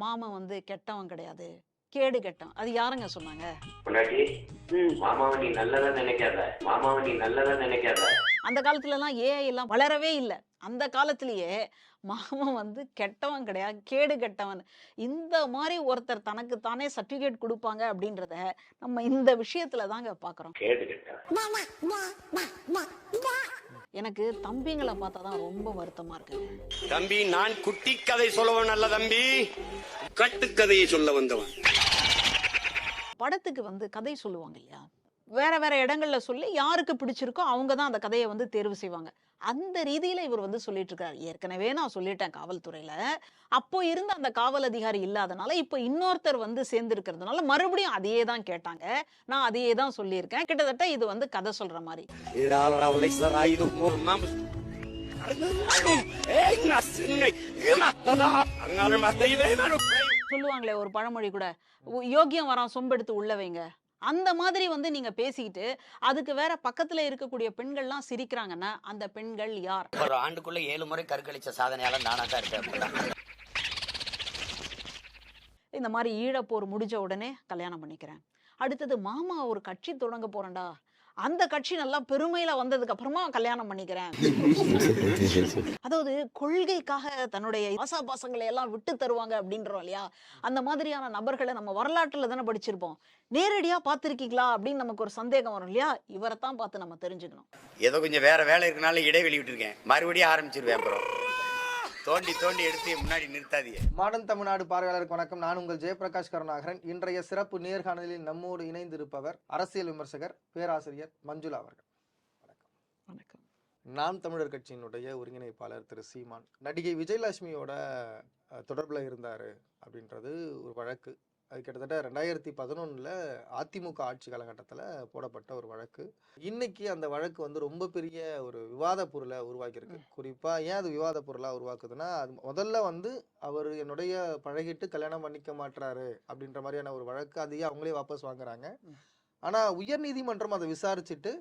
மாமன் வந்து கெட்டவன் கிடையாது. கேடு கெட்டவன். அது யாருங்க சொன்னாங்க? பொண்டாட்டி மாமாவை நீ நல்லதா நினைக்காத. மாமாவை நீ நல்லதா நினைக்காத. அந்த காலத்துல எல்லாம் ஏஐ எல்லாம் வளரவே இல்லை. அந்த காலத்திலேயே மாமன் வந்து கெட்டவன் கிடையாது கேடு கெட்டவன். இந்த மாதிரி ஒருத்தர் தனக்கு தானே சர்டிபிகேட் கொடுப்பாங்க அப்படின்றத நம்ம இந்த விஷயத்துல தாங்க பாக்குறோம். கேடு கேட்டா எனக்கு தம்பிங்களை பார்த்தா தான் ரொம்ப வருத்தமா இருக்கு. தம்பி நான் குட்டி கதை சொல்லவன் அல்ல தம்பி. கட்டுக்கதையை சொல்ல வந்தவன். படத்துக்கு வந்து கதை சொல்லுவாங்க இல்லையா? வேற வேற இடங்கள்ல சொல்லி யாருக்கு பிடிச்சிருக்கோ அவங்க தான் அந்த கதையை வந்து தேர்வு செய்வாங்க. அந்த ரீதியில இவர் வந்து சொல்லிட்டு இருக்காரு ஏற்கனவே நான் சொல்லிட்டேன் காவல்துறையில. அப்போ இருந்த அந்த காவல் அதிகாரி இல்லாதனால இப்போ இன்னொருத்தர் வந்து சேர்ந்து இருக்கிறதுனால மறுபடியும் அதையே தான் கேட்டாங்க. நான் அதையே தான் சொல்லியிருக்கேன். கிட்டத்தட்ட இது வந்து கதை சொல்ற மாதிரி. சொல்லுவாங்களே ஒரு பழமொழி கூட. யோகியம் வரான் சொம்பெடுத்து உள்ள வைங்க. அந்த மாதிரி வந்து நீங்க பேசிக்கிட்டு அதுக்கு வேற பக்கத்துல இருக்கக்கூடிய பெண்கள்லாம் சிரிக்கிறாங்கன்னா அந்த பெண்கள் யார்? ஒரு ஆண்டுக்குள்ள ஏழு முறை கற்களிச்ச சாதனையால நானா தான் இருப்பேன் இந்த மாதிரி ஈழப்போர் முடிஞ்ச உடனே கல்யாணம் பண்ணிக்கிறேன். அடுத்தது மாமா ஒரு கட்சி தொடங்க போறேன்டா. அந்த கட்சி நல்லா பெருமையில வந்ததுக்கு அப்புறமா கல்யாணம் பண்ணிக்கிறேன். அதாவது கொள்கைக்காக தன்னுடைய ஆசாபாசங்களை எல்லாம் விட்டு தருவாங்க அப்படின்றோம் இல்லையா? அந்த மாதிரியான நபர்களை நம்ம வரலாற்றுல தானே படிச்சிருப்போம். நேரடியா பார்த்திருக்கீங்களா அப்படின்னு நமக்கு ஒரு சந்தேகம் வரும் இல்லையா? இவரை தான் பார்த்து நம்ம தெரிஞ்சுக்கணும். ஏதோ கொஞ்சம் வேற வேலை இருக்கனால இடைவெளி விட்டுருக்கேன். மறுபடியும் ஆரம்பிச்சிருவேன் அப்புறம். தோண்டி தோண்டி எடுத்து முன்னாடி நிறுத்தாதீங்க. மாடர்ன் தமிழ்நாடு பார்வையாளருக்கு வணக்கம். நான் உங்கள் ஜெயபிரகாஷ் கருணாகரன் இன்றைய சிறப்பு நேர்காணலில் நம்மோடு இணைந்திருப்பவர் அரசியல் விமர்சகர் பேராசிரியர் மஞ்சுளா அவர்கள். வணக்கம். நாம் தமிழர் கட்சியினுடைய ஒருங்கிணைப்பாளர் திரு சீமான். நடிகை விஜயலட்சுமியோட தொடர்புல இருந்தாரு அப்படின்றது ஒரு வழக்கு. அது கிட்டத்தட்ட ரெண்டாயிரத்தி பதினொன்றில் அதிமுக ஆட்சி காலகட்டத்தில் போடப்பட்ட ஒரு வழக்கு. இன்னைக்கு அந்த வழக்கு வந்து ரொம்ப பெரிய ஒரு விவாத பொருளை உருவாக்கியிருக்கு. குறிப்பாக ஏன் அது விவாத பொருளாக உருவாக்குதுன்னா அது முதல்ல வந்து அவர் என்னுடைய பழகிட்டு கல்யாணம் பண்ணிக்க மாட்றாரு அப்படின்ற மாதிரியான ஒரு வழக்கு அதையே அவங்களே வாபஸ் வாங்குறாங்க. ஆனா உயர் நீதிமன்றம் அதை விசாரிச்சுட்டு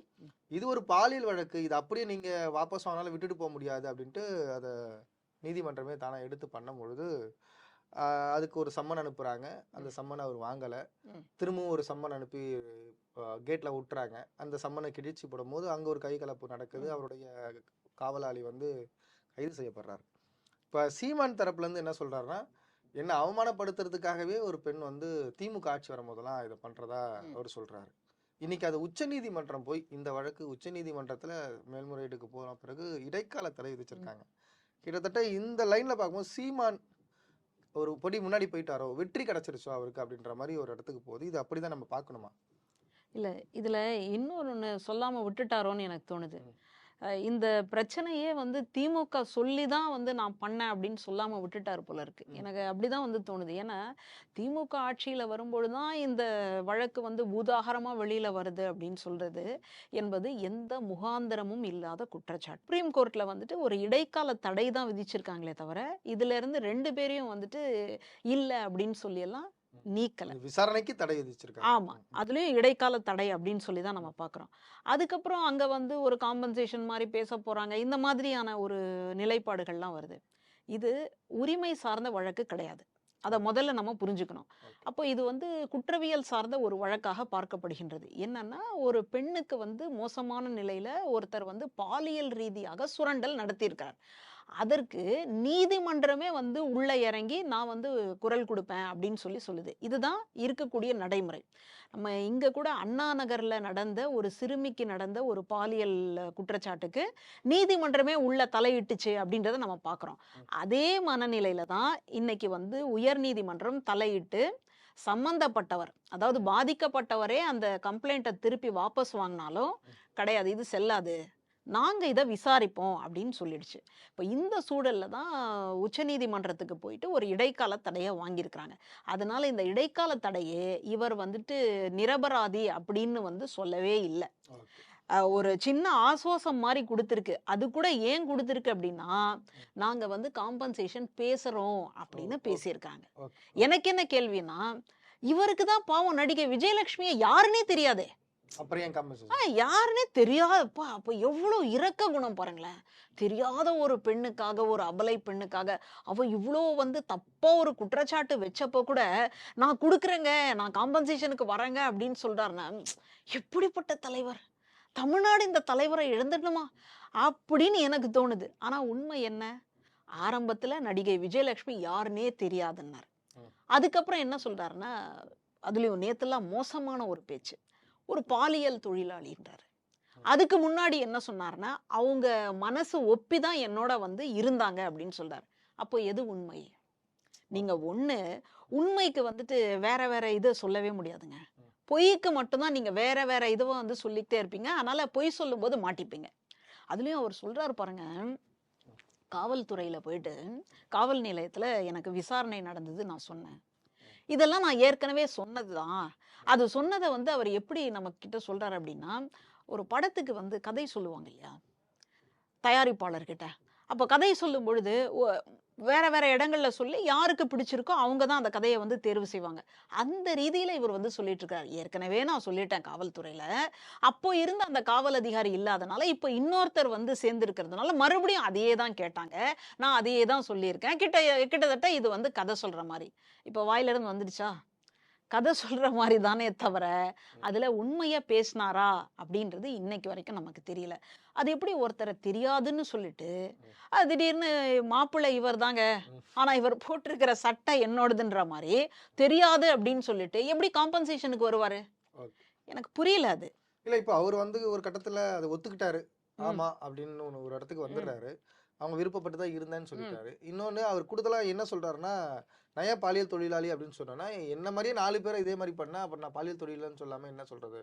இது ஒரு பாலியல் வழக்கு இது அப்படியே நீங்க வாபஸ் வாங்கினாலும் விட்டுட்டு போக முடியாது அப்படின்ட்டு அதை நீதிமன்றமே தானே எடுத்து பண்ணும் பொழுது அதுக்கு ஒரு சம்மன் அனுப்புறாங்க. அந்த சம்மன் அவர் வாங்கலை. திரும்பவும் ஒரு சம்மன் அனுப்பி கேட்ல விட்டுறாங்க. அந்த சம்மனை கிழிச்சு போடும்போது அங்க ஒரு கை கலப்பு நடக்குது. அவருடைய காவலாளி வந்து கைது செய்யப்படுறாரு. இப்ப சீமான் தரப்புல இருந்து என்ன சொல்றாருன்னா என்ன அவமானப்படுத்துறதுக்காகவே ஒரு பெண் வந்து திமுக ஆட்சி வரும்போதெல்லாம் இதை பண்றதா ம். அவர் சொல்றாரு. இன்னைக்கு அது உச்சநீதிமன்றம் போய் இந்த வழக்கு உச்சநீதிமன்றத்துல மேல்முறையீட்டுக்கு போன பிறகு இடைக்கால தடை விதிச்சிருக்காங்க. கிட்டத்தட்ட இந்த லைன்ல பார்க்கும்போது சீமான் ஒரு பொடி முன்னாடி போயிட்டாரோ வெற்றி கிடைச்சிருச்சோ அவருக்கு அப்படின்ற மாதிரி ஒரு இடத்துக்கு போகுது. இது அப்படிதான் நம்ம பார்க்கணுமா? இல்ல இதுல இன்னொரு ஒண்ணு சொல்லாம விட்டுட்டாரோன்னு எனக்கு தோணுது. இந்த பிரச்சனையே வந்து திமுக சொல்லி தான் வந்து நான் பண்ணேன் அப்படின்னு சொல்லாம விட்டுட்டாரு போல இருக்கு. எனக்கு அப்படிதான் வந்து தோணுது. ஏன்னா திமுக ஆட்சியில வரும்பொழுது தான் இந்த வழக்கு வந்து பூதாகரமா வெளியில வருது அப்படின்னு சொல்றது என்பது எந்த முகாந்திரமும் இல்லாத குற்றச்சாட்டு. சுப்ரீம் கோர்ட்ல வந்துட்டு ஒரு இடைக்கால தடை தான் விதிச்சிருக்காங்களே தவிர இதுல இருந்து ரெண்டு பேரையும் வந்துட்டு இல்ல அப்படின்னு சொல்லி எல்லாம் நீக்கல. விசாரணைக்கு தடை விதிச்சிருக்காங்க. ஆமா. அதுலயும் இடைக்கால தடை அப்படின்னு சொல்லி தான் நம்ம பார்க்குறோம் அதுக்கப்புறம் அங்க வந்து ஒரு காம்பன்சேஷன் மாதிரி பேச போறாங்க. இந்த மாதிரியான ஒரு நிலைப்பாடுகள்லாம் வருது. இது உரிமை சார்ந்த வழக்கு கிடையாது. அதை முதல்ல நம்ம புரிஞ்சுக்கணும். அப்போ இது வந்து குற்றவியல் சார்ந்த ஒரு வழக்காக பார்க்கப்படுகின்றது. என்னன்னா ஒரு பெண்ணுக்கு வந்து மோசமான நிலையில ஒருத்தர் வந்து பாலியல் ரீதியாக சுரண்டல் நடத்தியிருக்கார் அதற்கு நீதிமன்றமே வந்து உள்ள இறங்கி நான் வந்து குரல் கொடுப்பேன் அப்படின்னு சொல்லி சொல்லுது. இதுதான் இருக்கக்கூடிய நடைமுறை. நம்ம இங்க கூட அண்ணா நகர்ல நடந்த ஒரு சிறுமிக்கு நடந்த ஒரு பாலியல் குற்றச்சாட்டுக்கு நீதிமன்றமே உள்ள தலையிட்டுச்சு அப்படின்றத நம்ம பார்க்குறோம் அதே மனநிலையில தான் இன்னைக்கு வந்து உயர் நீதிமன்றம் தலையிட்டு சம்பந்தப்பட்டவர் அதாவது பாதிக்கப்பட்டவரே அந்த கம்ப்ளைண்ட்டை திருப்பி வாபஸ் வாங்கினாலும் கிடையாது இது செல்லாது. நாங்க இதை விசாரிப்போம் அப்படின்னு சொல்லிடுச்சு. இப்போ இந்த சூழல்ல தான் உச்சநீதிமன்றத்துக்கு போயிட்டு ஒரு இடைக்கால தடையை வாங்கியிருக்கிறாங்க. அதனால இந்த இடைக்கால தடையே இவர் வந்துட்டு நிரபராதி அப்படின்னு வந்து சொல்லவே இல்லை. ஒரு சின்ன ஆசுவாசம் மாதிரி கொடுத்துருக்கு. அது கூட ஏன் கொடுத்துருக்கு அப்படின்னா நாங்க வந்து காம்பன்சேஷன் பேசுறோம் அப்படின்னு. பேசியிருக்காங்க. எனக்கு என்ன கேள்வினா இவருக்கு தான் பாவம் நடிகை விஜயலட்சுமியை யாருன்னே தெரியாதே. அப்புறம் ஏன் யாருன்னே தெரியாதப்பா அப்போ எவ்வளோ இரக்க குணம் பாருங்களேன். தெரியாத ஒரு பெண்ணுக்காக ஒரு அபலை பெண்ணுக்காக அவ இவ்வளோ வந்து தப்பா ஒரு குற்றச்சாட்டு வச்சப்போ கூட நான் கொடுக்குறேங்க நான் காம்பன்சேஷனுக்கு வரேங்க அப்படின்னு சொல்றாருன்னா எப்படிப்பட்ட தலைவர்? தமிழ்நாடு இந்த தலைவரை இழந்துடணுமா? அப்படின்னு எனக்கு தோணுது. ஆனா உண்மை என்ன? ஆரம்பத்துல நடிகை விஜயலட்சுமி யாருன்னே தெரியாதுன்னார். அதுக்கப்புறம் என்ன சொல்றாருன்னா அதுலயும் நேத்தெல்லாம் மோசமான ஒரு பேச்சு. ஒரு பாலியல் தொழிலாளின்றார் அதுக்கு முன்னாடி என்ன சொன்னார்னா அவங்க மனசு ஒப்பி தான் என்னோட வந்து இருந்தாங்க அப்படின்னு சொல்றாரு. அப்போ எது உண்மை? நீங்க ஒண்ணு உண்மைக்கு வந்துட்டு வேற வேற இதை சொல்லவே முடியாதுங்க. பொய்க்கு மட்டும்தான் நீங்க வேற வேற இதுவை வந்து சொல்லிக்கிட்டே இருப்பீங்க. அதனால பொய் சொல்லும்போது மாட்டிப்பீங்க. அதுலயும் அவர் சொல்றாரு பாருங்க காவல்துறையில போயிட்டு காவல் நிலையத்துல எனக்கு விசாரணை நடந்தது நான் சொன்னேன். இதெல்லாம் நான் ஏற்கனவே சொன்னதுதான் அது சொன்னதை வந்து அவர் எப்படி நம்ம கிட்ட சொல்றாரு அப்படின்னா ஒரு படத்துக்கு வந்து கதை சொல்லுவாங்க இல்லையா? தயாரிப்பாளர்கிட்ட. அப்போ கதை சொல்லும் பொழுது வேற வேற இடங்கள்ல சொல்லி யாருக்கு பிடிச்சிருக்கோ அவங்க தான் அந்த கதையை வந்து தேர்வு செய்வாங்க. அந்த ரீதியில இவர் வந்து சொல்லிட்டு இருக்காரு ஏற்கனவே நான் சொல்லிட்டேன் காவல்துறையில. அப்போ இருந்த அந்த காவல் அதிகாரி இல்லாதனால இப்போ இன்னொருத்தர் வந்து சேர்ந்துருக்கிறதுனால மறுபடியும் அதையே தான் கேட்டாங்க. நான் அதையே தான் சொல்லியிருக்கேன். கிட்ட கிட்டத்தட்ட இது வந்து கதை சொல்ற மாதிரி. இப்போ வாயிலிருந்து வந்துடுச்சா? கதை சொல்ற மாதிரி தானே தவிர அதுல உண்மையா பேசினாரா அப்படின்றது இன்னைக்கு வரைக்கும் நமக்கு தெரியல. அது எப்படி ஒருத்தரை தெரியாதுன்னு சொல்லிட்டு அது திடீர்னு மாப்பிள்ளை இவர் தாங்க. ஆனா இவர் போட்டிருக்கிற சட்டை என்னோடதுன்ற மாதிரி தெரியாது அப்படின்னு சொல்லிட்டு எப்படி காம்பன்சேஷனுக்கு வருவாரு. எனக்கு புரியல அது. இல்ல இப்போ அவர் வந்து ஒரு கட்டத்துல அதை ஒத்துக்கிட்டாரு. ஆமா அப்படின்னு ஒரு இடத்துக்கு வந்துடுறாரு. அவங்க விருப்பப்பட்டு தான் இருந்தேன்னு சொல்லிட்டாரு. இன்னொன்னு அவர் கூடுதலா என்ன சொல்றாருன்னா நான் ஏன் பாலியல் தொழிலாளி அப்படின்னு சொன்னேன்னா என்ன மாதிரியே நாலு பேரை இதே மாதிரி பண்ணா அப்புறம் நான் பாலியல் தொழிலாளின்னு சொல்லாம என்ன சொல்றது.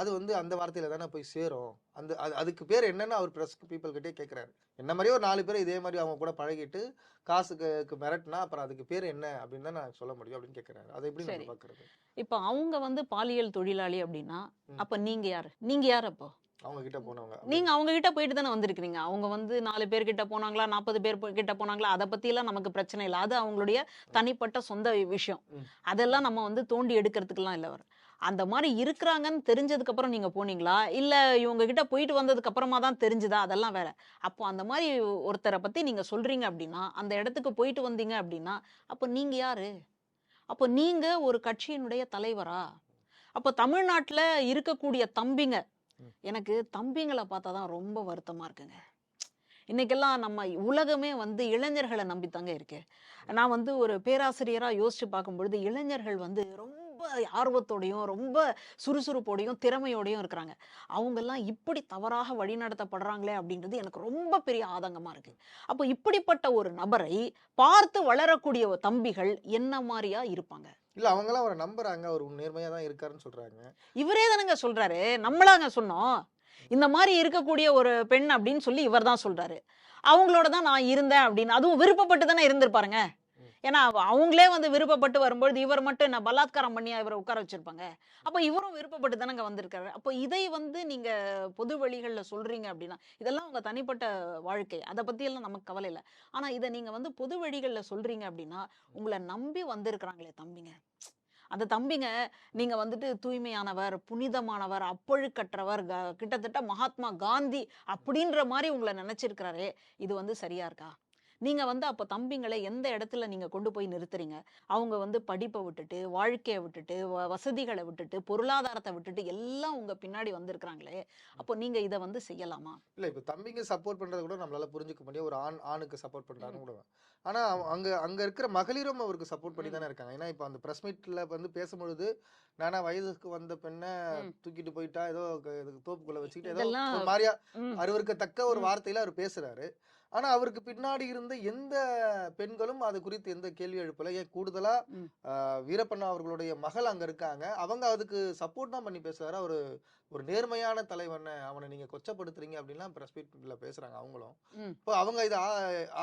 அது வந்து அந்த வார்த்தையில தானே போய் சேரும். அந்த அது அதுக்கு பேர் என்னன்னு அவர் பிரஸ் பீப்புள் கிட்டே கேட்கிறாரு என்ன மாதிரியே ஒரு நாலு பேர் இதே மாதிரி அவங்க கூட பழகிட்டு காசுக்கு மிரட்டினா அப்புறம் அதுக்கு பேர் என்ன அப்படின்னு தான் நான் சொல்ல முடியும் அப்படின்னு கேட்கிறாரு அதை எப்படி. நம்ம பாக்குறது? இப்போ அவங்க வந்து பாலியல் தொழிலாளி அப்படின்னா. அப்ப நீங்க யாரு? நீங்க யார் அப்போ? அவங்க கிட்ட போனவங்க. நீங்க அவங்க கிட்ட போயிட்டு தானே வந்திருக்கிறீங்க? அவங்க வந்து நாலு பேர் கிட்ட போனாங்களா? நாற்பது பேர் கிட்ட போனாங்களா? அதை பத்தி எல்லாம் நமக்கு பிரச்சனை இல்லை. அது அவங்களுடைய தனிப்பட்ட சொந்த விஷயம். அதெல்லாம் நம்ம வந்து தோண்டி எடுக்கிறதுக்கெல்லாம் இல்லை அவர். அந்த மாதிரி இருக்கிறாங்கன்னு தெரிஞ்சதுக்கு அப்புறம் நீங்க போனீங்களா? இல்ல இவங்க கிட்ட போயிட்டு வந்ததுக்கு அப்புறமா தான் தெரிஞ்சுதா? அதெல்லாம் வேற. அப்போ அந்த மாதிரி ஒருத்தரை பத்தி நீங்க சொல்றீங்க அப்படின்னா அந்த இடத்துக்கு போயிட்டு வந்தீங்க அப்படின்னா அப்போ நீங்க யாரு? அப்போ நீங்க ஒரு கட்சியினுடைய தலைவரா? அப்போ தமிழ்நாட்டுல இருக்கக்கூடிய தம்பிங்க. எனக்கு தம்பிங்களை பார்த்தா தான் ரொம்ப வருத்தமாக இருக்குங்க. இன்றைக்கெல்லாம் நம்ம உலகமே வந்து இளைஞர்களை நம்பித்தாங்க இருக்கு. நான் வந்து ஒரு பேராசிரியராக யோசித்து பார்க்கும்பொழுது இளைஞர்கள் வந்து ரொம்ப ஆர்வத்தோடையும் ரொம்ப சுறுசுறுப்போடையும் திறமையோடையும் இருக்கிறாங்க. அவங்கெல்லாம் இப்படி தவறாக வழிநடத்தப்படுறாங்களே அப்படின்றது எனக்கு ரொம்ப பெரிய ஆதங்கமா இருக்கு. அப்போ இப்படிப்பட்ட ஒரு நபரை பார்த்து வளரக்கூடிய தம்பிகள் என்ன மாதிரியா இருப்பாங்க? இல்ல அவங்க எல்லாம் அவரை நம்புறாங்க. அவர் நேர்மையா தான் இருக்காருன்னு சொல்றாங்க. இவரே தானங்க சொல்றாரு. நம்மளாங்க சொன்னோம். இந்த மாதிரி இருக்கக்கூடிய ஒரு பெண் அப்படின்னு சொல்லி இவர் தான் சொல்றாரு. அவங்களோட தான் நான் இருந்தேன் அப்படின்னு. அதுவும் விருப்பப்பட்டு தானே இருந்திருப்பாருங்க. ஏன்னா அவ- அவங்களே வந்து விருப்பப்பட்டு வரும்பொழுது இவர் மட்டும் என்ன பலாத்காரம் பண்ணி இவரை உட்கார வச்சிருப்பாங்க. அப்போ இவரும் விருப்பப்பட்டு தானங்க வந்திருக்காரு. அப்போ இதை வந்து நீங்க பொது வழிகளில் சொல்றீங்க அப்படின்னா இதெல்லாம் உங்க தனிப்பட்ட வாழ்க்கை. அதை பத்தி எல்லாம் நமக்கு கவலை இல்லை. ஆனா இதை நீங்க வந்து பொது வழிகளில் சொல்றீங்க அப்படின்னா உங்களை நம்பி வந்திருக்கிறாங்களே தம்பிங்க. அந்த தம்பிங்க நீங்க வந்துட்டு தூய்மையானவர் புனிதமானவர் அப்பொழுக்கற்றவர் க- கிட்டத்தட்ட மகாத்மா காந்தி அப்படின்ற மாதிரி உங்களை நினைச்சிருக்கிறாரே இது வந்து சரியா இருக்கா? நீங்க வந்து அப்ப தம்பிங்களை எந்த இடத்துல நீங்க கொண்டு போய் நிறுத்துறீங்க? அவங்க வந்து படிப்பை விட்டுட்டு வாழ்க்கையை விட்டுட்டு வசதிகளை விட்டுட்டு பொருளாதாரத்தை விட்டுட்டு எல்லாம் உங்க பின்னாடி வந்திருக்கிறாங்களே. அப்போ நீங்க இதை வந்து செய்யலாமா? இல்ல இப்ப தம்பிங்க சப்போர்ட் பண்றது கூட நம்மளால புரிஞ்சுக்க முடியும். ஒரு ஆண் ஆணுக்கு சப்போர்ட் பண்றாருன்னு கூட ஆனா அவ- அங்க அங்க இருக்கிற மகளிரும் அவருக்கு சப்போர்ட் பண்ணி. தானே இருக்காங்க. ஏன்னா இப்ப அந்த பிரஸ் மீட்ல வந்து பேசும்பொழுது நானா வயதுக்கு வந்த பெண்ணை. தூக்கிட்டு போயிட்டா ஏதோ தோப்புக்குள்ள வச்சுக்கிட்டு ஏதோ ஒரு மாதிரியா ம். அருவருக்கத்தக்க ஒரு. வார்த்தையில அவர் பேசுறாரு. ஆனா அவருக்கு பின்னாடி இருந்த எந்த பெண்களும் அது குறித்து எந்த கேள்வி எழுப்பல. ஏன் கூடுதலா ம். ஆஹ், வீரப்பண்ணா அவர்களுடைய மகள் அங்க இருக்காங்க. அவங்க அதுக்கு சப்போர்ட் தான் பண்ணி பேசுறாரு. அவரு ஒரு நேர்மையான தலைவனை அவனை நீங்க கொச்சப்படுத்துறீங்க அப்படின்லாம் பிரஸ் மீட்ல பேசுறாங்க அவங்களும். இப்போ அவங்க இது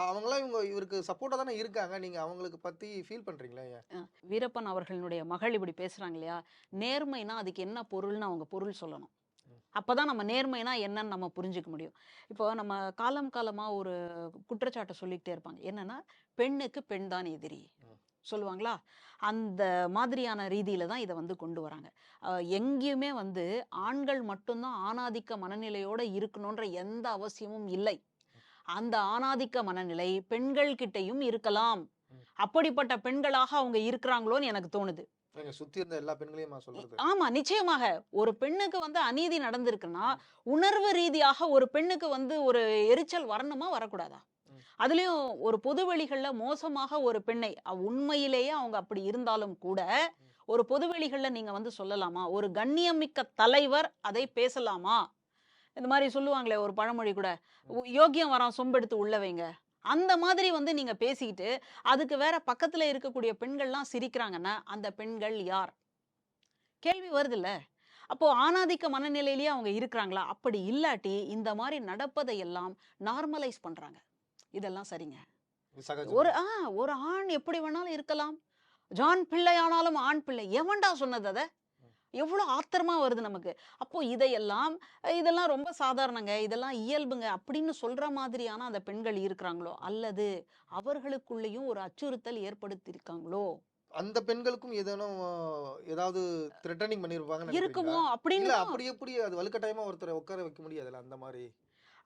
அவங்களாம் இவங்க இவருக்கு சப்போர்ட்டா தானே இருக்காங்க. நீங்க அவங்களுக்கு பத்தி ஃபீல் பண்றீங்களா ஏன்? வீரப்பன் அவர்களுடைய மகள் இப்படி பேசுறாங்க இல்லையா? நேர்மைனா அதுக்கு என்ன பொருள்னு அவங்க பொருள் சொல்லணும். அப்பதான் நம்ம நேர்மைனா என்னன்னு நம்ம புரிஞ்சுக்க முடியும். இப்போ நம்ம காலம் காலமா ஒரு குற்றச்சாட்டை சொல்லிக்கிட்டே இருப்பாங்க. என்னன்னா பெண்ணுக்கு பெண் தான் எதிரி. சொல்லுவாங்களா? அந்த மாதிரியான ரீதியில தான் இதை வந்து கொண்டு வராங்க. எங்கேயுமே வந்து ஆண்கள் மட்டும்தான் ஆணாதிக்க மனநிலையோட இருக்கணுன்ற எந்த அவசியமும் இல்லை. அந்த ஆணாதிக்க மனநிலை பெண்கள் கிட்டயும் இருக்கலாம். அப்படிப்பட்ட பெண்களாக அவங்க இருக்கிறாங்களோன்னு எனக்கு தோணுது. சுத்தி இருந்த எல்லா பெண்களையும் நான் சொல்றது? ஆமா நிச்சயமாக. ஒரு பெண்ணுக்கு வந்து அநீதி நடந்திருக்குன்னா உணர்வு ரீதியாக ஒரு பெண்ணுக்கு வந்து ஒரு எரிச்சல் வரணுமா வரக்கூடாதா. அதுலயும் ஒரு பொதுவெளிகள்ல மோசமாக ஒரு பெண்ணை உண்மையிலேயே அவங்க அப்படி இருந்தாலும் கூட ஒரு பொதுவெளிகள்ல நீங்க வந்து சொல்லலாமா? ஒரு கண்ணியமிக்க தலைவர் அதை பேசலாமா? இந்த மாதிரி சொல்லுவாங்களே ஒரு பழமொழி கூட "உ- யோக்கியம் வரான் சொம்பெடுத்து உள்ள வைங்க. அந்த மாதிரி வந்து நீங்க பேசிக்கிட்டு அதுக்கு வேற பக்கத்துல இருக்கக்கூடிய பெண்கள்லாம் சிரிக்கிறாங்கன்னா அந்த பெண்கள் யார்? கேள்வி வருதுல்ல. அப்போ ஆணாதிக்க மனநிலையிலேயே அவங்க இருக்கிறாங்களா? அப்படி இல்லாட்டி இந்த மாதிரி நடப்பதை எல்லாம் நார்மலைஸ் பண்றாங்க. இதெல்லாம் சரிங்க. ஒரு ஆ ஒரு ஆண் எப்படி வேணாலும் இருக்கலாம். ஜான் பிள்ளை ஆனாலும் ஆண் பிள்ளை. எவன்டா சொன்னது அத? எவ்வளவு ஆத்திரமா வருது நமக்கு. அப்போ இதையெல்லாம் இதெல்லாம் ரொம்ப சாதாரணங்க இதெல்லாம் இயல்புங்க அப்படின்னு சொல்ற மாதிரியான அந்த பெண்கள் இருக்கிறாங்களோ? அல்லது அவர்களுக்குள்ளேயும் ஒரு அச்சுறுத்தல் ஏற்படுத்தியிருக்காங்களோ? அந்த பெண்களுக்கும் ஏதேனும் ஏதாவது த்ரெட்டனிங் பண்ணிருப்பாங்க இருக்குமோ? அப்படின்னு அப்படி எப்படி அது வலுக்கட்டாயமா ஒருத்தரை உட்கார வைக்க முடியாதுல்ல அந்த மாதிரி?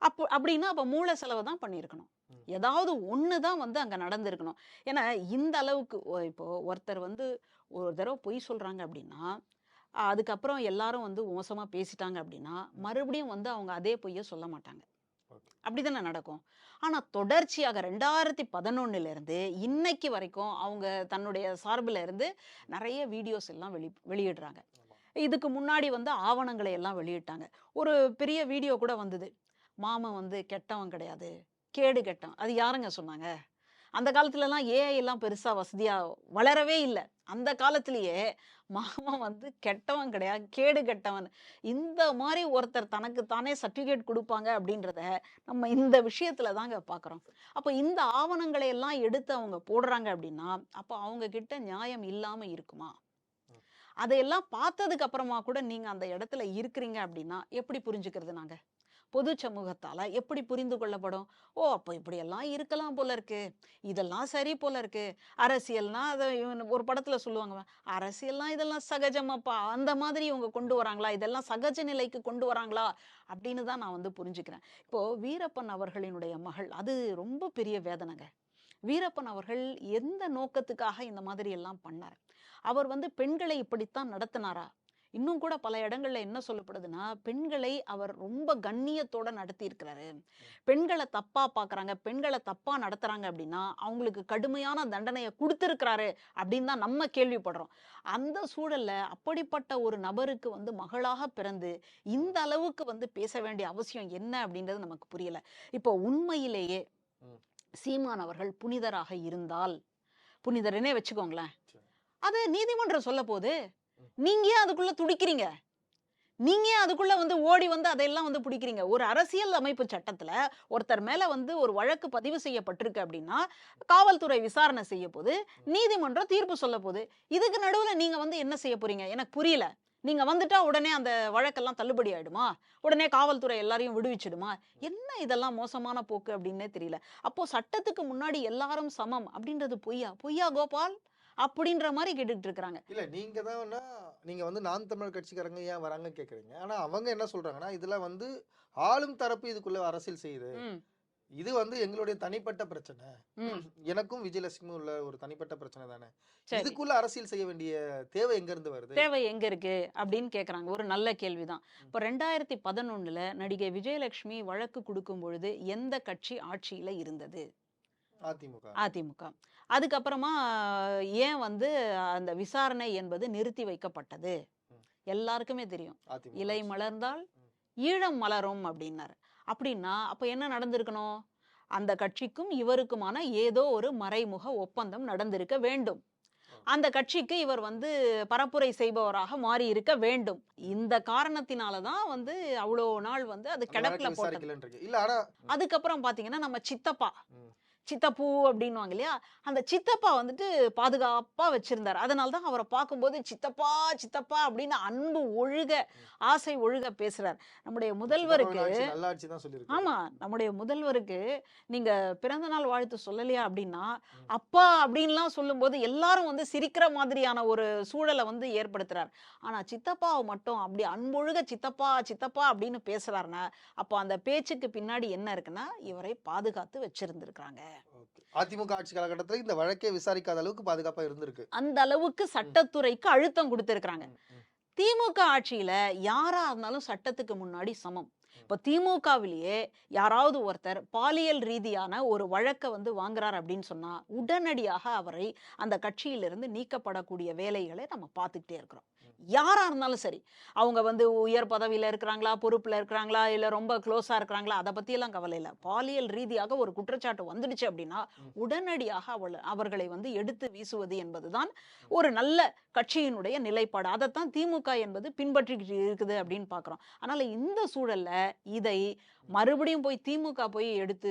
அப்போ அப்படின்னா அப்போ மூளை செலவு தான் பண்ணியிருக்கணும். ஏதாவது ஒன்று தான் வந்து அங்கே நடந்திருக்கணும். ஏன்னா இந்த அளவுக்கு இப்போ ஒருத்தர் வந்து ஒரு தடவை பொய் சொல்கிறாங்க அப்படின்னா அதுக்கப்புறம் எல்லாரும் வந்து மோசமாக பேசிட்டாங்க அப்படின்னா மறுபடியும் வந்து அவங்க அதே பொய்யை சொல்ல மாட்டாங்க. Okay. அப்படிதானே நடக்கும். ஆனால் தொடர்ச்சியாக ரெண்டாயிரத்தி பதினொன்னுலேருந்து இன்னைக்கு வரைக்கும் அவங்க தன்னுடைய சார்பில் இருந்து நிறைய வீடியோஸ் எல்லாம் வெளி வெளியிடுறாங்க. இதுக்கு முன்னாடி வந்து ஆவணங்களை எல்லாம் வெளியிட்டாங்க. ஒரு பெரிய வீடியோ கூட வந்தது. மாமன் வந்து கெட்டவன் கிடையாது கேடு கெட்டவன். அது யாருங்க சொன்னாங்க? அந்த காலத்துலலாம் ஏஐ எல்லாம் பெருசா வசதியா வளரவே இல்லை. அந்த காலத்திலேயே மாமன் வந்து கெட்டவன் கிடையாது கேடு கெட்டவன். இந்த மாதிரி ஒருத்தர் தனக்கு தானே சர்டிஃபிகேட் கொடுப்பாங்க அப்படின்றத நம்ம இந்த விஷயத்துல தாங்க பார்க்குறோம் அப்போ இந்த ஆவணங்களை எல்லாம் எடுத்து அவங்க போடுறாங்க அப்படின்னா அப்போ அவங்க கிட்ட நியாயம் இல்லாம இருக்குமா? அதையெல்லாம் பார்த்ததுக்கு அப்புறமா கூட நீங்க அந்த இடத்துல இருக்கிறீங்க அப்படின்னா எப்படி புரிஞ்சுக்கிறது நாங்க பொது சமூகத்தால் எப்படி புரிந்து கொள்ளப்படும்? ஓ அப்போ இப்படியெல்லாம் இருக்கலாம் போல இருக்கு. இதெல்லாம் சரி போல இருக்கு. அரசியல்னா அதை இவன் ஒரு படத்தில் சொல்லுவாங்க அரசியல்லாம் இதெல்லாம் சகஜமாப்பா. அந்த மாதிரி இவங்க கொண்டு வராங்களா? இதெல்லாம் சகஜ நிலைக்கு கொண்டு வராங்களா? அப்படின்னு தான் நான் வந்து புரிஞ்சுக்கிறேன். இப்போ வீரப்பன் அவர்களினுடைய மகள் அது ரொம்ப பெரிய வேதனைங்க. வீரப்பன் அவர்கள் எந்த நோக்கத்துக்காக இந்த மாதிரி எல்லாம் பண்ணார்? அவர் வந்து பெண்களை இப்படித்தான் நடத்தினாரா? இன்னும் கூட பல இடங்கள்ல என்ன சொல்லப்படுதுன்னா பெண்களை அவர் ரொம்ப கண்ணியத்தோட நடத்தி இருக்கிறாரு பெண்களை தப்பா பாக்குறாங்க பெண்களை தப்பா நடத்துறாங்க அப்படின்னா அவங்களுக்கு கடுமையான தண்டனையை கொடுத்திருக்கிறாரு அப்படின்னு தான் நம்ம கேள்விப்படுறோம் அந்த சூழல்ல அப்படிப்பட்ட ஒரு நபருக்கு வந்து மகளாக பிறந்து இந்த அளவுக்கு வந்து பேச வேண்டிய அவசியம் என்ன அப்படின்றது நமக்கு புரியல இப்போ உண்மையிலேயே. சீமான் அவர்கள் புனிதராக இருந்தால் புனிதரனே வச்சுக்கோங்களேன். அது நீதிமன்றம் சொல்ல போகுது ம். நீங்க ஏன் அதுக்குள்ள துடிக்கிறீங்க? நீங்க ஏன் அதுக்குள்ள வந்து ஓடி வந்து அதையெல்லாம் வந்து பிடிக்கிறீங்க? ஒரு அரசியல் அமைப்பு சட்டத்துல ஒருத்தர் மேல வந்து ஒரு வழக்கு பதிவு செய்யப்பட்டிருக்கு அப்படின்னா காவல்துறை விசாரணை செய்ய போது நீதிமன்றம் தீர்ப்பு சொல்ல போகுது இதுக்கு நடுவுல நீங்க வந்து என்ன செய்ய போறீங்க? எனக்கு புரியல. நீங்க வந்துட்டா உடனே அந்த வழக்கெல்லாம் தள்ளுபடி ஆயிடுமா? உடனே காவல்துறை எல்லாரையும் விடுவிச்சிடுமா? என்ன இதெல்லாம் மோசமான போக்கு அப்படின்னே தெரியல. அப்போ சட்டத்துக்கு முன்னாடி எல்லாரும் சமம் அப்படின்றது பொய்யா? பொய்யா கோபால்? அப்படின்ற மாதிரி கேட்டுட்டு இருக்கிறாங்க இல்ல நீங்க தான்னா நீங்க வந்து நான் தமிழர் கட்சிக்காரங்க ஏன் வராங்க கேக்குறீங்க? ஆனா அவங்க என்ன சொல்றாங்கன்னா இதுல வந்து ஆளும் தரப்பு இதுக்குள்ள அரசியல் செய்யுது. இது வந்து எங்களுடைய தனிப்பட்ட பிரச்சனை. எனக்கும் விஜயலட்சுமி உள்ள ஒரு தனிப்பட்ட பிரச்சனை தானே. இதுக்குள்ள அரசியல் செய்ய வேண்டிய தேவை எங்க இருந்து வருது? தேவை எங்க இருக்கு? அப்படின்னு கேக்குறாங்க. ஒரு நல்ல கேள்விதான். இப்போ ரெண்டாயிரத்தி பதினொன்னுல நடிகை விஜயலட்சுமி வழக்கு கொடுக்கும் பொழுது எந்த கட்சி ஆட்சியில இருந்தது? அதிமுக. அதிமுக. அதுக்கப்புறமா ஏன் வந்து அந்த விசாரணை என்பது நிறுத்தி வைக்கப்பட்டது. எல்லாருக்குமே தெரியும். இலை. மலர்ந்தால். ஈழம் மலரும் அப்படின்னாரு. அப்படின்னா அப்ப என்ன நடந்திருக்கணும்? அந்த கட்சிக்கும் இவருக்குமான ஏதோ ஒரு மறைமுக ஒப்பந்தம் நடந்திருக்க வேண்டும். அந்த கட்சிக்கு இவர் வந்து பரப்புரை செய்பவராக மாறி இருக்க வேண்டும். இந்த காரணத்தினால தான் வந்து அவ்வளோ நாள் வந்து அது வழக்கு போட்டது. அதுக்கப்புறம் பாத்தீங்கன்னா நம்ம சித்தப்பா. சித்தப்பூ அப்படின்னுவாங்க இல்லையா? அந்த சித்தப்பா வந்துட்டு பாதுகாப்பா வச்சிருந்தார். அதனால தான் அவரை பார்க்கும்போது சித்தப்பா சித்தப்பா அப்படின்னு அன்பு ஒழுக ஆசை ஒழுக பேசுறார். நம்முடைய முதல்வருக்கு ஆமா நம்முடைய முதல்வருக்கு நீங்க பிறந்த நாள் வாழ்த்து சொல்லலையா அப்படின்னா அப்பா அப்படின்லாம் சொல்லும்போது எல்லாரும் வந்து சிரிக்கிற மாதிரியான ஒரு சூழலை வந்து ஏற்படுத்துறார். ஆனா சித்தப்பாவை மட்டும் அப்படி அன்பொழுக சித்தப்பா சித்தப்பா அப்படின்னு பேசுறாருன்னா அப்போ அந்த பேச்சுக்கு பின்னாடி என்ன இருக்குன்னா இவரை பாதுகாத்து வச்சிருந்திருக்காங்க Okay. அதிமுக ஆட்சி காலகட்டத்துல இந்த வழக்கே விசாரிக்காத அளவுக்கு பாதுகாப்பா இருந்திருக்கு. அந்த அளவுக்கு சட்டத்துறைக்கு அழுத்தம் கொடுத்திருக்கிறாங்க. திமுக ஆட்சியில யாரா இருந்தாலும் சட்டத்துக்கு முன்னாடி சமம். இப்போ திமுகவிலேயே யாராவது ஒருத்தர் பாலியல் ரீதியான ஒரு வழக்கை வந்து வாங்குறார் அப்படின்னு சொன்னா உடனடியாக அவரை அந்த கட்சியிலிருந்து நீக்கப்படக்கூடிய வேலைகளை நம்ம பார்த்துக்கிட்டே இருக்கிறோம். யாரா இருந்தாலும் சரி அவங்க வந்து உயர் பதவியில இருக்கிறாங்களா பொறுப்புல இருக்கிறாங்களா இல்ல ரொம்ப க்ளோஸா இருக்கிறாங்களா அதை பத்தி எல்லாம் கவலை இல்லை. பாலியல் ரீதியாக ஒரு குற்றச்சாட்டு வந்துடுச்சு அப்படின்னா உடனடியாக அவள் அவர்களை வந்து எடுத்து வீசுவது என்பதுதான் ஒரு நல்ல கட்சியினுடைய நிலைப்பாடு. அதைத்தான் திமுக என்பது பின்பற்றிக்கிட்டு இருக்குது அப்படின்னு பார்க்குறோம் அதனால இந்த சூழல்ல இதை மறுபடியும் போய் திமுக போய் எடுத்து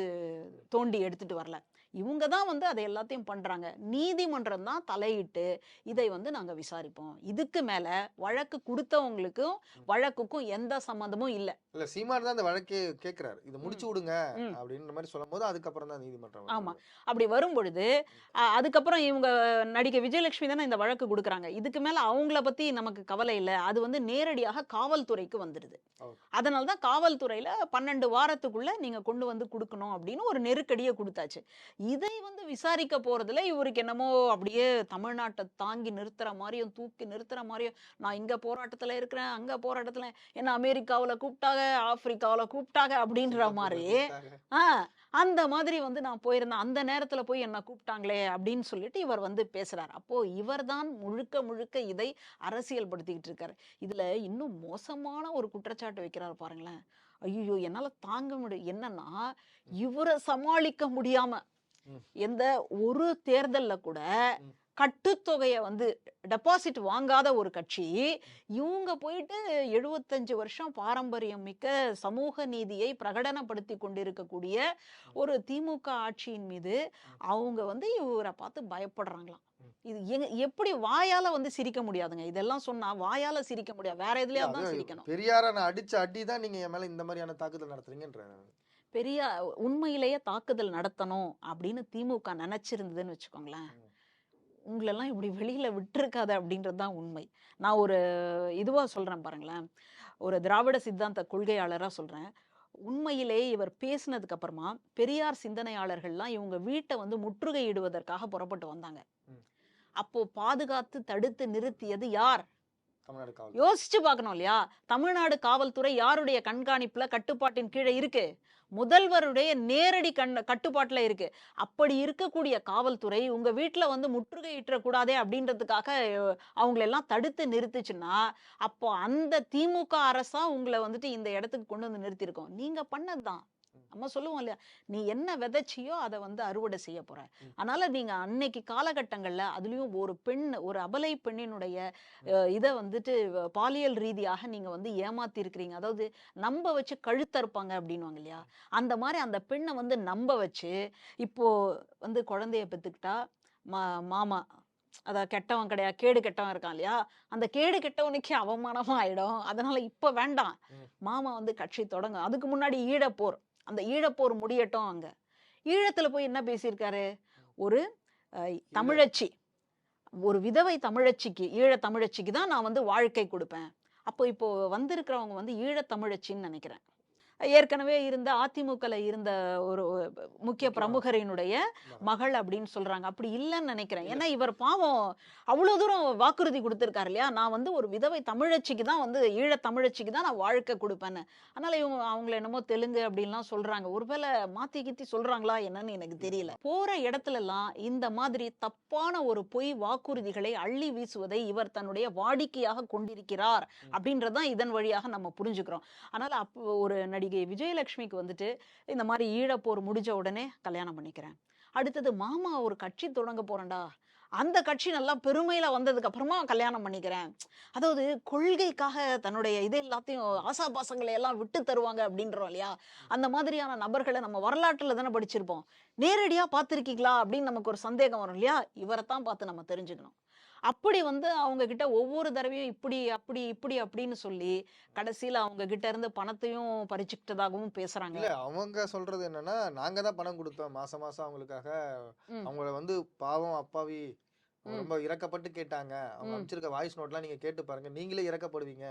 தோண்டி எடுத்துட்டு வரல. இவங்க தான் வந்து அதை எல்லாத்தையும் பண்றாங்க. நீதிமன்றம் தான் தலையிட்டு இதை வந்து நாங்க விசாரிப்போம். இதுக்கு மேல வழக்கு கொடுத்தவங்களுக்கும் வழக்குக்கும் எந்த சம்மந்தமும் இல்லை. இல்ல சீமான் தான் இந்த வழக்கே கேக்குறாரு இதை முடிச்சு விடுங்க. அப்படின்ற மாதிரி சொல்லும் போது அதுக்கப்புறம் தான் நீதிமன்றம் வருது. ஆமா. அப்படி வரும் பொழுது அதுக்கப்புறம் இவங்க நடிகை விஜயலட்சுமி தானே இந்த வழக்கு கொடுக்குறாங்க. இதுக்கு மேல அவங்கள பத்தி நமக்கு கவலை இல்லை. அது வந்து நேரடியாக காவல்துறைக்கு வந்துடுது. அதனால தான் காவல்துறையில பன்னெண்டு வாரத்துக்குள்ள நீங்க கொண்டு வந்து கொடுக்கணும் அப்படின்னு ஒரு நெருக்கடியை கொடுத்தாச்சு. இதை வந்து விசாரிக்க போறதுல இவருக்கு என்னமோ அப்படியே தமிழ்நாட்டை தாங்கி நிறுத்துற மாதிரியும் தூக்கி நிறுத்துற மாதிரியும் நான் இங்க போராட்டத்துல இருக்கிறேன் அங்க போராட்டத்துல என்ன அமெரிக்காவுல கூப்பிட்டாங்க ஆப்பிரிக்காவுல கூப்பிட்டாங்க அப்படின்ற மாதிரி. ஆ அந்த மாதிரி வந்து நான் போயிருந்தேன் அந்த நேரத்துல போய் என்ன கூப்பிட்டாங்களே அப்படின்னு சொல்லிட்டு இவர் வந்து பேசுறார் அப்போ இவர்தான் முழுக்க முழுக்க இதை அரசியல்படுத்திக்கிட்டு இருக்காரு இதுல இன்னும் மோசமான ஒரு குற்றச்சாட்டு வைக்கிறாரு பாருங்களேன் ஐயோ என்னால தாங்க முடியும் என்னன்னா இவரை சமாளிக்க முடியாம. எந்த ஒரு தேர்தல்ல கூட. கட்டுத்தொகையை வந்து டெபாசிட் வாங்காத ஒரு கட்சி இவங்க போயிட்டு எழுபத்தஞ்சு வருஷம் பாரம்பரியம் மிக்க சமூக நீதியை பிரகடனப்படுத்தி கொண்டிருக்கக்கூடிய ஒரு திமுக ஆட்சியின் மீது அவங்க வந்து இவரை பார்த்து பயப்படுறாங்களாம். இது எங்க எப்படி வாயால வந்து சிரிக்க முடியாதுங்க. இதெல்லாம் சொன்னா வாயால சிரிக்க முடியாது. வேற எதுலயாவது தான் சிரிக்கணும். பெரியார நான் அடிச்ச அடி தான் நீங்க என் மேல இந்த மாதிரியான தாக்குதல் நடத்துறீங்கன்ற பெரிய உண்மையிலேயே தாக்குதல் நடத்தணும் அப்படின்னு திமுக நினைச்சிருந்ததுன்னு வச்சுக்கோங்களேன். உங்களெல்லாம் இப்படி வெளியில விட்டுருக்காது அப்படின்றது தான் உண்மை. நான் ஒரு இதுவா சொல்றேன் பாருங்களேன். ஒரு திராவிட சித்தாந்த கொள்கையாளரா சொல்றேன். உண்மையிலேயே இவர் பேசினதுக்கு அப்புறமா பெரியார் சிந்தனையாளர்கள்லாம் இவங்க வீட்டை வந்து முற்றுகையிடுவதற்காக புறப்பட்டு வந்தாங்க. அப்போ பாதுகாத்து தடுத்து நிறுத்தியது யார்? யோசிச்சு பார்க்கணும் இல்லையா? தமிழ்நாடு காவல்துறை யாருடைய கண்காணிப்புல கட்டுப்பாட்டின் கீழே இருக்கு? முதல்வருடைய நேரடி கண் கட்டுப்பாட்டில் இருக்கு. அப்படி இருக்கக்கூடிய காவல்துறை உங்க வீட்டில் வந்து முற்றுகையிட்டக்கூடாதே அப்படின்றதுக்காக அவங்களெல்லாம் தடுத்து நிறுத்துச்சுன்னா அப்போ அந்த திமுக அரசா உங்களை வந்துட்டு இந்த இடத்துக்கு கொண்டு வந்து நிறுத்தியிருக்கோம். நீங்க பண்ணதுதான் நம்ம சொல்லுவோம் இல்லையா? நீ என்ன விதைச்சியோ அதை வந்து அறுவடை செய்ய போற. அதனால நீங்க அன்னைக்கு காலகட்டங்கள்ல அதுலயும் ஒரு பெண் ஒரு அபலை பெண்ணினுடைய இதை வந்துட்டு பாலியல் ரீதியாக நீங்க வந்து ஏமாத்தி இருக்கிறீங்க அதாவது நம்ப வச்சு கழுத்தறுப்பாங்க அப்படின்னுவாங்க இல்லையா? அந்த மாதிரி அந்த பெண்ணை வந்து நம்ப வச்சு இப்போ வந்து குழந்தைய பெத்துக்கிட்டா மா மாமா அதான் கெட்டவன் கிடையாது கேடு கெட்டவன் இருக்கான் இல்லையா? அந்த கேடு கெட்டவனுக்கே அவமானமா ஆயிடும். அதனால இப்ப வேண்டாம். மாமா வந்து கட்சி தொடங்க அதுக்கு முன்னாடி ஈழப்போர். அந்த ஈழப்போர் முடியட்டும் அங்க. ஈழத்துல போய் என்ன பேசியிருக்காரு? ஒரு அஹ், தமிழச்சி. ஒரு விதவை தமிழச்சிக்கு ஈழ தமிழச்சிக்கு தான் நான் வந்து வாழ்க்கை கொடுப்பேன். அப்போ இப்போ வந்திருக்கிறவங்க வந்து ஈழ தமிழச்சின்னு நினைக்கிறேன். ஏற்கனவே இருந்த அதிமுகல இருந்த ஒரு முக்கிய பிரமுகரினுடைய மகள் அப்படின்னு சொல்றாங்க. அப்படி இல்லைன்னு நினைக்கிறேன். ஏன்னா இவர் பாவம் அவ்வளவு தூரம் வாக்குறுதி கொடுத்திருக்காரு இல்லையா? நான் வந்து ஒரு விதவை தமிழச்சிக்கு தான் வந்து ஈழ தமிழச்சிக்கு தான் நான் வாழ்க்கை கொடுப்பேன்னு. அதனால இவங்க அவங்கள என்னமோ தெலுங்கு அப்படின்லாம் சொல்றாங்க. ஒருவேளை மாத்தி கித்தி சொல்றாங்களா என்னன்னு எனக்கு தெரியல. போற இடத்துல எல்லாம் இந்த மாதிரி தப்பான ஒரு பொய் வாக்குறுதிகளை அள்ளி வீசுவதை இவர் தன்னுடைய வாடிக்கையாக கொண்டிருக்கிறார் அப்படின்றதான் இதன் வழியாக நம்ம புரிஞ்சுக்கிறோம். அதனால அப்போ ஒரு நடிகை விஜயலட்சுமிக்கு வந்துட்டு இந்த மாதிரி ஈழப்போர் முடிஞ்ச உடனே கல்யாணம் பண்ணிக்கிறேன். அடுத்தது மாமா ஒரு கட்சி தொடங்க போறேன்டா. அந்த கட்சி நல்லா பெருமையில வந்ததுக்கு அப்புறமா கல்யாணம் பண்ணிக்கிறேன். அதாவது கொள்கைக்காக தன்னுடைய இது எல்லாத்தையும் ஆசாபாசங்களை எல்லாம் விட்டு தருவாங்க அப்படின்றோம் இல்லையா? அந்த மாதிரியான நபர்களை நம்ம வரலாற்றுல தானே படிச்சிருப்போம். நேரடியா பார்த்துருக்கீங்களா அப்படின்னு நமக்கு ஒரு சந்தேகம் வரும் இல்லையா? இவரை தான் பார்த்து நம்ம தெரிஞ்சுக்கணும். அப்படி வந்து அவங்க கிட்ட ஒவ்வொரு தடவையும் இப்படி அப்படி இப்படி அப்படின்னு சொல்லி கடைசியில அவங்க கிட்ட இருந்து பணத்தையும் பறிச்சுக்கிட்டதாகவும் பேசுறாங்க இல்ல அவங்க சொல்றது என்னன்னா நாங்க தான் பணம் கொடுத்தோம் மாசம் மாசம் அவங்களுக்காக. அவங்கள வந்து பாவம் அப்பாவி. ரொம்ப இறக்கப்பட்டு கேட்டாங்க. அவங்க. அமைச்சிருக்க வாய்ஸ் நோட்லாம் நீங்க கேட்டு பாருங்க. நீங்களே இறக்கப்படுவீங்க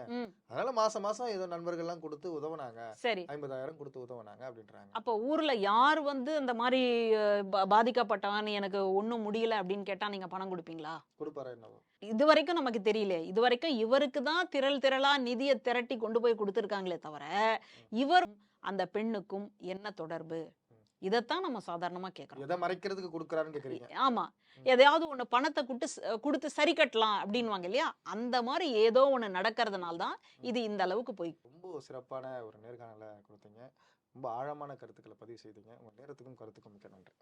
அதனால மாசம் மாசம் ஏதோ நண்பர்கள்லாம் கொடுத்து உதவுனாங்க. சரி. ஐம்பதாயிரம் கொடுத்து உதவுனாங்க அப்படின்றாங்க. அப்போ ஊர்ல யார் வந்து அந்த மாதிரி அஹ், பா- பாதிக்கப்பட்டவன் எனக்கு ஒண்ணும் முடியல அப்படின்னு கேட்டா நீங்க பணம் கொடுப்பீங்களா? கொடுப்பாரா என்னவோ. இது வரைக்கும் நமக்கு தெரியல. இது வரைக்கும் இவருக்கு தான் திரள் திரளா நிதியை திரட்டி கொண்டு போய் கொடுத்துருக்காங்களே தவிர இவர் அந்த பெண்ணுக்கும் என்ன தொடர்பு? இதைத்தான் நம்ம சாதாரணமாக கேட்குறோம் எதை மறைக்கிறதுக்கு கொடுக்குறாருன்னு கேட்குறீங்க ஆமாம் எதையாவது ஒன்று பணத்தை கொடுத்து கொடுத்து சரி கட்டலாம் அப்படின்வாங்க இல்லையா? அந்த மாதிரி ஏதோ ஒன்று நடக்கிறதுனால தான் இது இந்த அளவுக்கு போய் ரொம்ப சிறப்பான ஒரு நேர்காணலை கொடுத்தீங்க. ரொம்ப ஆழமான கருத்துக்களை பதிவு செய்தீங்க. உங்கள் நேரத்துக்கும் கருத்துக்கும் மிக்க நன்றி.